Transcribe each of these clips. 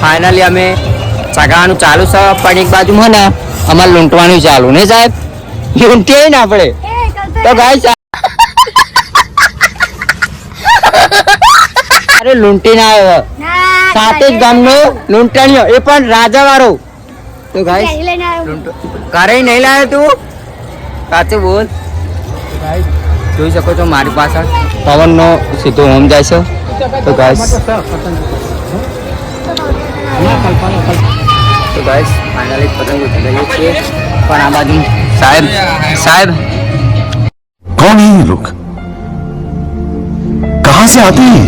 Finally અમે ચગાવવાનું ચાલુ છે, પણ એક બાજુ ને, અમારે લૂંટવાનું ચાલુ. ને સાહેબ, લૂંટીએ ને આપણે તો ગાય અરે લૂંટી ના આવ્યો સાતે જ ગામનો લૂંટણીઓ એ પણ રાજા વાળો તો ગાય ઘરે નહીં લાવ્યો તું? સાચું બોલ. જોઈ શકો છો મારી પાછળ. પવનનો સીધો હોમ જાય છે. તો ગાઈસ તો ગાઈસ ફાઇનલી પતંગ ઉતરી છીએ. પણ આ બાજુ સાહેબ સાહેબ. કોણ હે લોક? કહા સે આતે હે?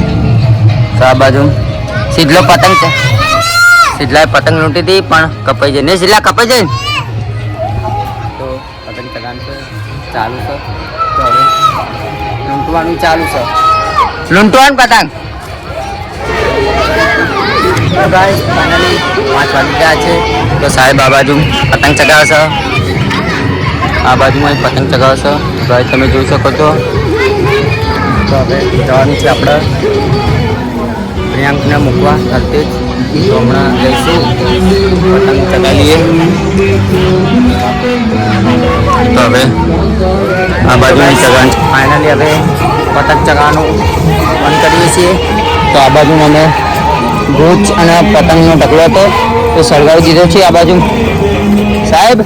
આ બાજુ સીધલો પતંગ છે. સીધલાએ પતંગ લૂંટી હતી પણ કપાઈ જાય. નહીં સીધલા કપાઈ જાય લૂંટવાનું ચાલુ છે. લૂંટવાનું પતંગ? તો finally પાંચ વાગી ગયા છે. તો સાહેબ, આ બાજુ પતંગ ચગાવશે? આ બાજુમાં પતંગ ચગાવશે? ભાઈ, તમે જોઈ શકો છો. તો હવે જવાનું છે આપણે પ્રિયાંકને મૂકવા સાથે જ. તો હમણાં જઈશું. પતંગ ચગાવીએ તો હવે આ બાજુની ચગાવ ફાઇનલી હવે પતંગ ચગાવવાનું બંધ કરીએ છીએ. તો આ બાજુ અમે ભૂચ અને પતંગનો ઢગલો હતો. તો સળગાવી દીધો છે આ બાજુ. સાહેબ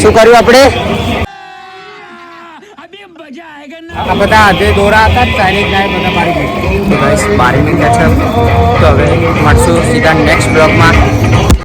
શું કર્યું આપણે? આ બધા જે દોરા હતા ચાઇનીઝ બધા મારી ગયા તો ગાઈસ મારી ગયા છે તો હવે મળશું સીધા નેક્સ્ટ બ્લોગમાં